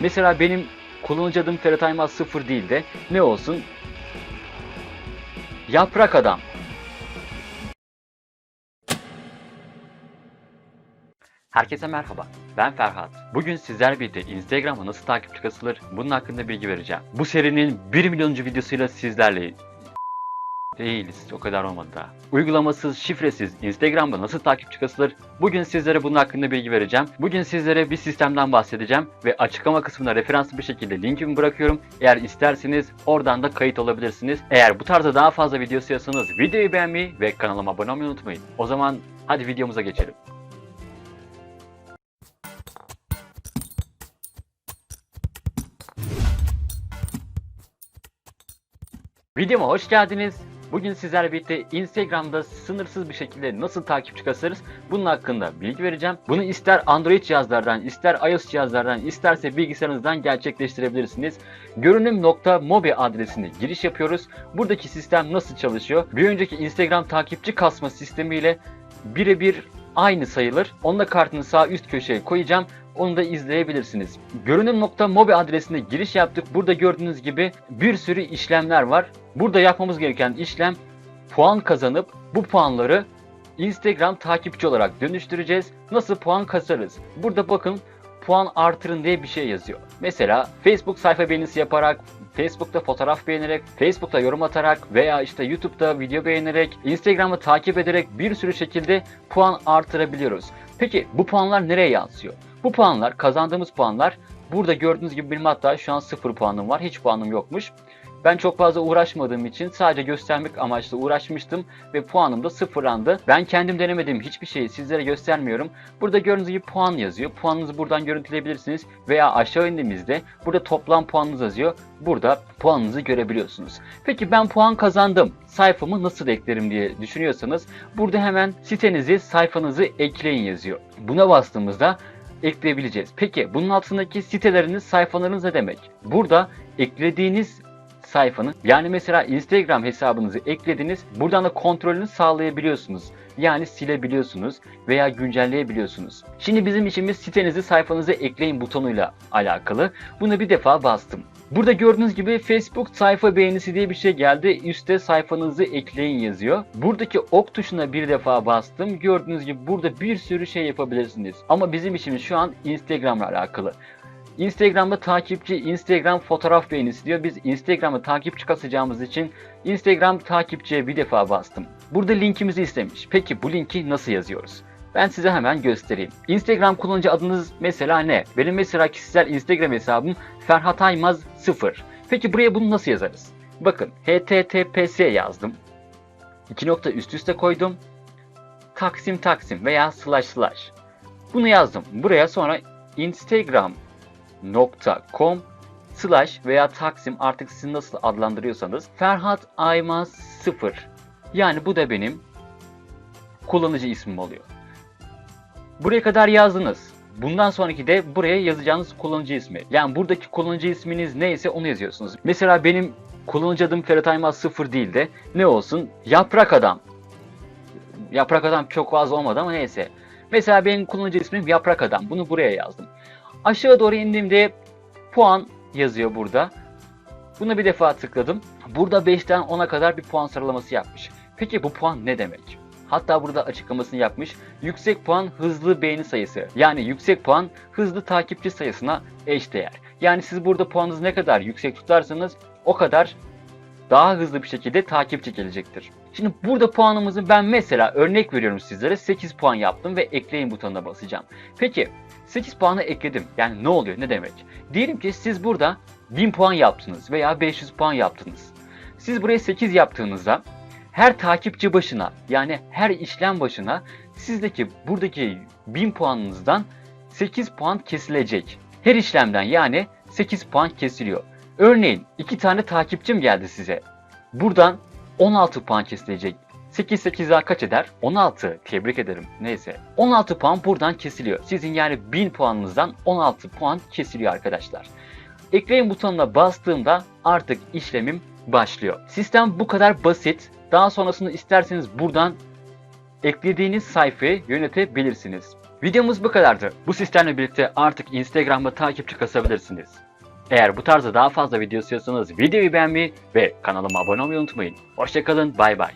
Mesela benim kullanıcı adım Ferhat Aymaz 0 değil de ne olsun? Yaprak Adam. Herkese merhaba. Ben Ferhat. Bugün sizler birlikte Instagram'a nasıl takipçi kasılır bunun hakkında bilgi vereceğim. Bu serinin 1 milyonuncu videosuyla sizlerle değiliz. O kadar olmadı daha. Uygulamasız, şifresiz Instagram'da nasıl takipçi kasılır? Bugün sizlere bunun hakkında bilgi vereceğim. Bugün sizlere bir sistemden bahsedeceğim ve açıklama kısmına referanslı bir şekilde linkimi bırakıyorum. Eğer isterseniz oradan da kayıt olabilirsiniz. Eğer bu tarzda daha fazla video istiyorsanız videoyu beğenmeyi ve kanalıma abone olmayı unutmayın. O zaman hadi videomuza geçelim. Videoma hoş geldiniz. Bugün sizlerle birlikte Instagram'da sınırsız bir şekilde nasıl takipçi kasarız bunun hakkında bilgi vereceğim. Bunu ister Android cihazlardan, ister iOS cihazlardan, isterse bilgisayarınızdan gerçekleştirebilirsiniz. Görünüm.mobi adresine giriş yapıyoruz. Buradaki sistem nasıl çalışıyor? Bir önceki Instagram takipçi kasma sistemiyle birebir aynı sayılır. Onu da kartın sağ üst köşeye koyacağım. Onu da izleyebilirsiniz. Görünüm.mobi adresine giriş yaptık. Burada gördüğünüz gibi bir sürü işlemler var. Burada yapmamız gereken işlem puan kazanıp bu puanları Instagram takipçi olarak dönüştüreceğiz. Nasıl puan kasarız? Burada bakın puan artırın diye bir şey yazıyor. Mesela Facebook sayfa beğenisi yaparak, Facebook'ta fotoğraf beğenerek, Facebook'ta yorum atarak veya işte YouTube'da video beğenerek, Instagram'ı takip ederek bir sürü şekilde puan artırabiliyoruz. Peki bu puanlar nereye yansıyor? Bu puanlar, kazandığımız puanlar burada gördüğünüz gibi benim hatta şu an 0 puanım var. Hiç puanım yokmuş. Ben çok fazla uğraşmadığım için sadece göstermek amaçlı uğraşmıştım ve puanım da sıfırlandı. Ben kendim denemediğim hiçbir şeyi sizlere göstermiyorum. Burada gördüğünüz gibi puan yazıyor. Puanınızı buradan görüntüleyebilirsiniz veya aşağı indiğimizde burada toplam puanınız yazıyor. Burada puanınızı görebiliyorsunuz. Peki ben puan kazandım. Sayfamı nasıl eklerim diye düşünüyorsanız burada hemen sitenizi, sayfanızı ekleyin yazıyor. Buna bastığımızda ekleyebileceğiz. Peki bunun altındaki siteleriniz, sayfalarınız ne demek? Burada eklediğiniz sayfanın yani mesela Instagram hesabınızı eklediniz. Buradan da kontrolünü sağlayabiliyorsunuz. Yani silebiliyorsunuz veya güncelleyebiliyorsunuz. Şimdi bizim işimiz sitenizi sayfanıza ekleyin butonuyla alakalı. Buna bir defa bastım. Burada gördüğünüz gibi Facebook sayfa beğenisi diye bir şey geldi. Üste sayfanızı ekleyin yazıyor. Buradaki ok tuşuna bir defa bastım. Gördüğünüz gibi burada bir sürü şey yapabilirsiniz. Ama bizim işimiz şu an Instagram'la alakalı. Instagram'da takipçi, Instagram fotoğraf beğenisi diyor. Biz Instagram'da takipçi kasacağımız için Instagram takipçiye bir defa bastım. Burada linkimizi istemiş. Peki bu linki nasıl yazıyoruz? Ben size hemen göstereyim. Instagram kullanıcı adınız mesela ne? Benim mesela kişisel Instagram hesabım Ferhat Aymaz 0. Peki buraya bunu nasıl yazarız? Bakın https yazdım. İki nokta üst üste koydum. Taksim taksim veya slash slash. Bunu yazdım. Buraya sonra Instagram com slash veya taksim artık siz nasıl adlandırıyorsanız Ferhat Aymaz 0 yani bu da benim kullanıcı ismim oluyor. Buraya kadar yazdınız. Bundan sonraki de buraya yazacağınız kullanıcı ismi. Yani buradaki kullanıcı isminiz neyse onu yazıyorsunuz. Mesela benim kullanıcı adım Ferhat Aymaz 0 değil de ne olsun? Yaprak Adam. Yaprak Adam çok fazla olmadı ama neyse. Mesela benim kullanıcı ismim Yaprak Adam. Bunu buraya yazdım. Aşağı doğru indiğimde puan yazıyor burada. Buna bir defa tıkladım. Burada 5'ten 10'a kadar bir puan sıralaması yapmış. Peki bu puan ne demek? Hatta burada açıklamasını yapmış. Yüksek puan hızlı beğeni sayısı. Yani yüksek puan hızlı takipçi sayısına eşdeğer. Yani siz burada puanınızı ne kadar yüksek tutarsanız o kadar daha hızlı bir şekilde takipçi gelecektir. Şimdi burada puanımızı ben mesela örnek veriyorum sizlere 8 puan yaptım ve ekleyin butonuna basacağım. Peki 8 puanı ekledim. Yani ne oluyor? Ne demek? Diyelim ki siz burada 1000 puan yaptınız veya 500 puan yaptınız. Siz buraya 8 yaptığınızda her takipçi başına yani her işlem başına sizdeki buradaki 1000 puanınızdan 8 puan kesilecek. Her işlemden yani 8 puan kesiliyor. Örneğin 2 tane takipçim geldi size. Buradan 16 puan kesilecek. 8 8 daha kaç eder? 16. Tebrik ederim. Neyse. 16 puan buradan kesiliyor. Sizin yani 1000 puanınızdan 16 puan kesiliyor arkadaşlar. Ekleyin butonuna bastığımda artık işlemim başlıyor. Sistem bu kadar basit. Daha sonrasında isterseniz buradan eklediğiniz sayfayı yönetebilirsiniz. Videomuz bu kadardı. Bu sistemle birlikte artık Instagram'da takipçi kasabilirsiniz. Eğer bu tarzda daha fazla video istiyorsanız videoyu beğenmeyi ve kanalıma abone olmayı unutmayın. Hoşçakalın, bay bay.